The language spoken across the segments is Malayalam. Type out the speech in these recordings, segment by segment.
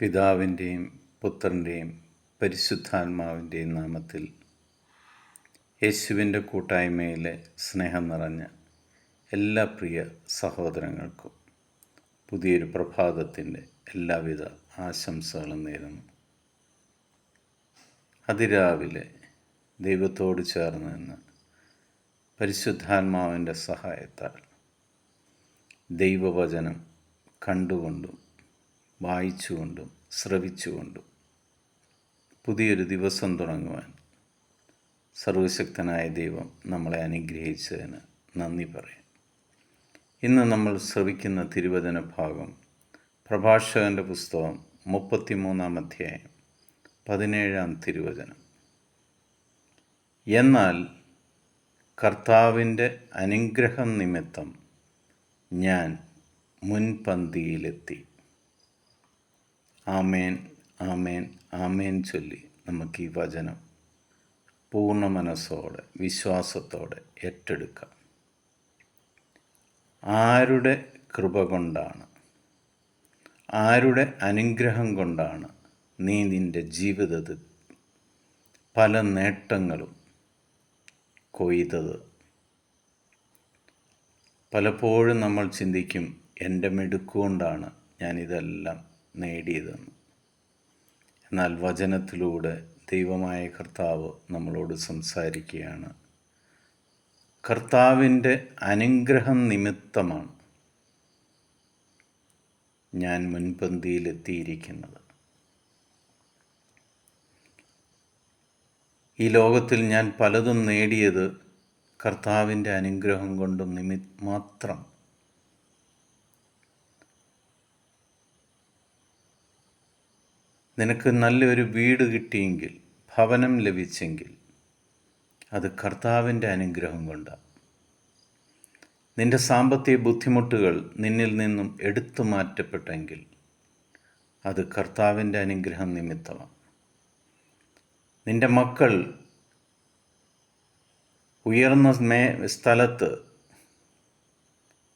പിതാവിന്റെയും പുത്രന്റെയും പരിശുദ്ധാത്മാവിന്റെയും നാമത്തിൽ യേശുവിന്റെ കൂട്ടായ്മയിലെ സ്നേഹം നിറഞ്ഞ എല്ലാ പ്രിയ സഹോദരങ്ങൾക്കും പുതിയൊരു പ്രഭാതത്തിന്റെ എല്ലാവിധ ആശംസകളും നേരുന്നു. അതിരാവിലെ ദൈവത്തോട് ചേർന്ന് നിന്ന് പരിശുദ്ധാത്മാവിന്റെ സഹായത്താൽ ദൈവവചനം കണ്ടുകൊണ്ടും വായിച്ചുകൊണ്ടും ശ്രവിച്ചുകൊണ്ടും പുതിയൊരു ദിവസം തുടങ്ങുവാൻ സർവശക്തനായ ദൈവം നമ്മളെ അനുഗ്രഹിച്ചതിന് നന്ദി പറയാം. ഇന്ന് നമ്മൾ ശ്രവിക്കുന്ന തിരുവചന ഭാഗം പ്രഭാഷകന്റെ പുസ്തകം മുപ്പത്തിമൂന്നാം അധ്യായം പതിനേഴാം തിരുവചനം. എന്നാൽ കർത്താവിന്റെ അനുഗ്രഹം നിമിത്തം ഞാൻ മുൻപന്തിയിലെത്തി. ആമേൻ ആമേൻ ആമേൻ ചൊല്ലി നമുക്ക് ഈ വചനം പൂർണ മനസ്സോടെ വിശ്വാസത്തോടെ ഏറ്റെടുക്കാം. ആരുടെ കൃപ കൊണ്ടാണ് ആരുടെ അനുഗ്രഹം കൊണ്ടാണ് നീ നിന്റെ ജീവിതത്തിൽ പല നേട്ടങ്ങളും കൊയ്തത്? പലപ്പോഴും നമ്മൾ ചിന്തിക്കും എന്റെ മിടുക്കുകൊണ്ടാണ് ഞാനിതെല്ലാം നേടിയതെന്ന്. എന്നാൽ വചനത്തിലൂടെ ദൈവമായ കർത്താവ് നമ്മളോട് സംസാരിക്കുകയാണ്. കർത്താവിന്റെ അനുഗ്രഹം നിമിത്തമാണ് ഞാൻ മുൻപന്തിയിലെത്തിയിരിക്കുന്നത്. ഈ ലോകത്തിൽ ഞാൻ പലതും നേടിയത് കർത്താവിന്റെ അനുഗ്രഹം കൊണ്ടും നിമി മാത്രം നിനക്ക് നല്ലൊരു വീട് കിട്ടിയെങ്കിൽ ഭവനം ലഭിച്ചെങ്കിൽ അത് കർത്താവിന്റെ അനുഗ്രഹം കൊണ്ടാണ് നിന്റെ സാമ്പത്തിക ബുദ്ധിമുട്ടുകൾ നിന്നിൽ നിന്നും എടുത്തു മാറ്റപ്പെട്ടെങ്കിൽ അത് കർത്താവിന്റെ അനുഗ്രഹം നിമിത്തമാണ് നിന്റെ മക്കൾ ഉയർന്ന മേ സ്ഥലത്ത്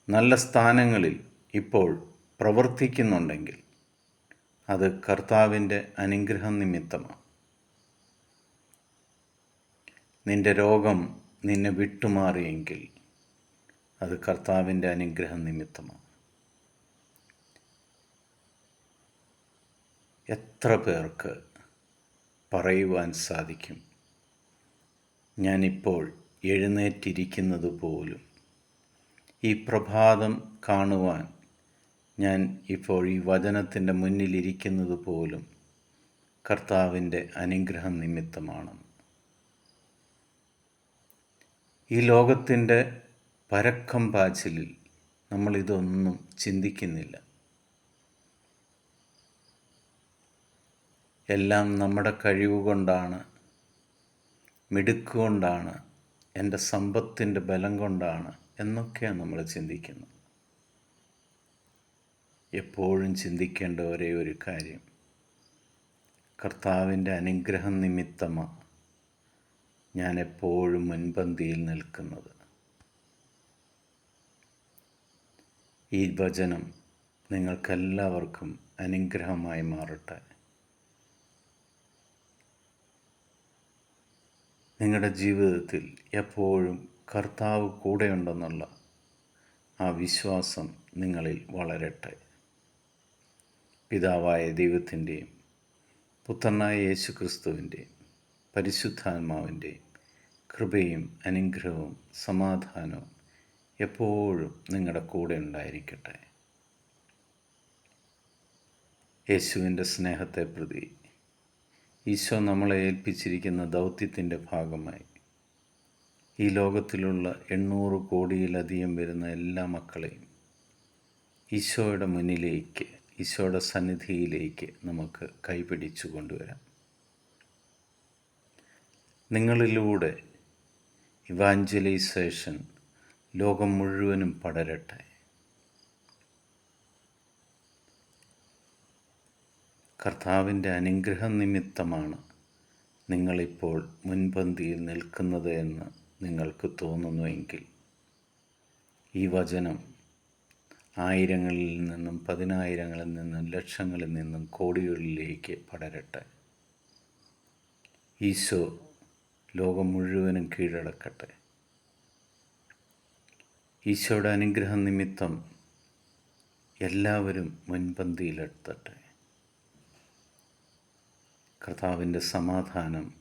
നല്ല സ്ഥാനങ്ങളിൽ ഇപ്പോൾ പ്രവർത്തിക്കുന്നുണ്ടെങ്കിൽ അത് കർത്താവിന്റെ അനുഗ്രഹം നിമിത്തമാണ്. നിന്റെ രോഗം നിന്നെ വിട്ടുമാറിയെങ്കിൽ അത് കർത്താവിന്റെ അനുഗ്രഹം നിമിത്തമാണ്. എത്ര പേർക്ക് പറയുവാൻ സാധിക്കും? ഞാനിപ്പോൾ എഴുന്നേറ്റിരിക്കുന്നത് പോലും ഈ പ്രഭാതം കാണുവാൻ ഞാൻ ഇപ്പോൾ ഈ വചനത്തിന്റെ മുന്നിലിരിക്കുന്നത് പോലും കർത്താവിന്റെ അനുഗ്രഹം നിമിത്തമാണ്. ഈ ലോകത്തിന്റെ പരക്കം പാച്ചിലിൽ നമ്മളിതൊന്നും ചിന്തിക്കുന്നില്ല. എല്ലാം നമ്മുടെ കഴിവുകൊണ്ടാണ് മിടുക്കുകൊണ്ടാണ് എന്റെ സമ്പത്തിന്റെ ബലം കൊണ്ടാണ് എന്നൊക്കെയാണ് നമ്മൾ ചിന്തിക്കുന്നത്. എപ്പോഴും ചിന്തിക്കേണ്ട ഒരേ ഒരു കാര്യം. കർത്താവിന്റെ അനുഗ്രഹം നിമിത്തമാണ് ഞാൻ എപ്പോഴും മുൻപന്തിയിൽ നിൽക്കുന്നത്. ഈ വചനം നിങ്ങൾക്കെല്ലാവർക്കും അനുഗ്രഹമായി മാറട്ടെ. നിങ്ങളുടെ ജീവിതത്തിൽ എപ്പോഴും കർത്താവ് കൂടെയുണ്ടെന്നുള്ള ആ വിശ്വാസം നിങ്ങളിൽ വളരട്ടെ. പിതാവായ ദൈവത്തിന്റെയും പുത്രനായ യേശു ക്രിസ്തുവിന്റെയും പരിശുദ്ധാത്മാവിന്റെയും കൃപയും അനുഗ്രഹവും സമാധാനവും എപ്പോഴും നിങ്ങളുടെ കൂടെ ഉണ്ടായിരിക്കട്ടെ. യേശുവിന്റെ സ്നേഹത്തെ പ്രതി ഈശോ നമ്മളെ ഏൽപ്പിച്ചിരിക്കുന്ന ദൗത്യത്തിന്റെ ഭാഗമായി ഈ ലോകത്തിലുള്ള എണ്ണൂറ് കോടിയിലധികം വരുന്ന എല്ലാ മക്കളെയും ഈശോയുടെ മുന്നിലേക്ക് ഈശോയുടെ സന്നിധിയിലേക്ക് നമുക്ക് കൈപിടിച്ചു കൊണ്ടുവരാം. നിങ്ങളിലൂടെ ഇവാഞ്ചലൈസേഷൻ ലോകം മുഴുവനും പടരട്ടെ. കർത്താവിന്റെ അനുഗ്രഹം നിമിത്തമാണ് നിങ്ങളിപ്പോൾ മുൻപന്തിയിൽ നിൽക്കുന്നത് എന്ന് നിങ്ങൾക്ക് തോന്നുന്നുവെങ്കിൽ ഈ വചനം ആയിരങ്ങളിൽ നിന്നും പതിനായിരങ്ങളിൽ നിന്നും ലക്ഷങ്ങളിൽ നിന്നും കോടികളിലേക്ക് പടരട്ടെ. ഈശോ ലോകം മുഴുവനും കീഴടക്കട്ടെ. ഈശോയുടെ അനുഗ്രഹം നിമിത്തം എല്ലാവരും മുൻപന്തിയിലെത്തട്ടെ. കർത്താവിന്റെ സമാധാനം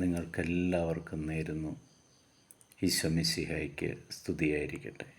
നിങ്ങൾക്കെല്ലാവർക്കും നേരുന്നു. ഈശോ മിശിഹായ്ക്ക് സ്തുതിയായിരിക്കട്ടെ.